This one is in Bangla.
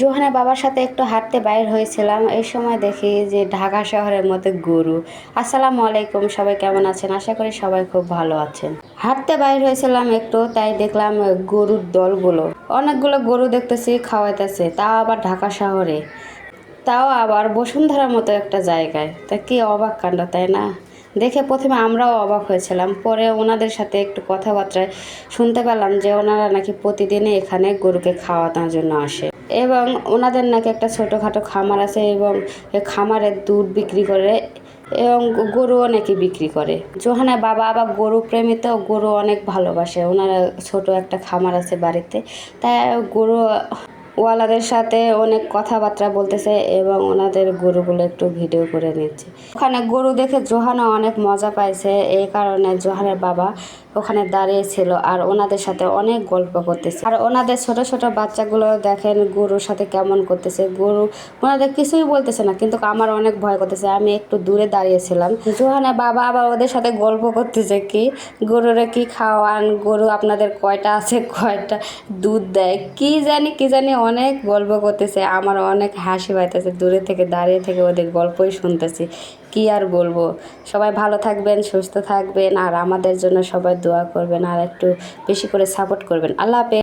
জোহানা বাবার সাথে একটু হাঁটতে বাইর হয়েছিলাম। এই সময় দেখি যে ঢাকা শহরের মধ্যে গরু। আসসালামু আলাইকুম, সবাই কেমন আছেন? আশা করি সবাই খুব ভালো আছেন। হাঁটতে বাইর হয়েছিলাম একটু, তাই দেখলাম গরুর দলগুলো। অনেকগুলো গরু দেখতেছি, খাওয়াইতেছে, তাও আবার ঢাকা শহরে। তাও আবার বসুন্ধরার মতো একটা জায়গায়। তা কি অবাক কাণ্ড, তাই না? দেখে প্রথমে আমরাও অবাক হয়েছিলাম। পরে ওনাদের সাথে একটু কথাবার্তায় শুনতে পেলাম যে ওনারা নাকি প্রতিদিনই এখানে গরুকে খাওয়ানোর জন্য আসে। এবং ওনাদের নাকি একটা ছোটোখাটো খামার আছে এবং খামারে দুধ বিক্রি করে এবং গরুও নাকি বিক্রি করে। জোহানের বাবা আবার গরু প্রেমী তো গরু অনেক ভালোবাসে। ওনারা ছোট একটা খামার আছে বাড়িতে। তাই গরু ওয়ালাদের সাথে অনেক কথাবার্তা বলতেছে এবং ওনাদের গরুগুলো একটু ভিডিও করে নিচ্ছে। ওখানে গরু দেখে জোহানা অনেক মজা পাইছে, এই কারণে জোহানের বাবা ওখানে দাঁড়িয়েছিল আর ওনাদের সাথে অনেক গল্প করতেছে। আর ওনাদের ছোট ছোট বাচ্চাগুলো দেখেন গরুর সাথে কেমন করতেছে। গরু, ওনাদের কিছুই বলতেছে না, কিন্তু আমার অনেক ভয় করতেছে, আমি একটু দূরে দাঁড়িয়েছিলাম। জোহানা বাবা আবার ওদের সাথে গল্প করতেছে কি, গরুরে কি খাওয়ান, গরু আপনাদের কয়টা আছে, কয়টা দুধ দেয়, কি জানি কি জানি অনেক গল্প করতেছে, আমার অনেক হাসি পাইতেছে, দূরে থেকে দাঁড়িয়ে থেকে ওদের গল্পই শুনতেছি, কি আর বলব? সবাই ভালো থাকবেন, সুস্থ থাকবেন, আর আমাদের জন্য সবাই দোয়া করবেন, আর একটু বেশি করে সাপোর্ট করবেন। আল্লাহ হাফেজ।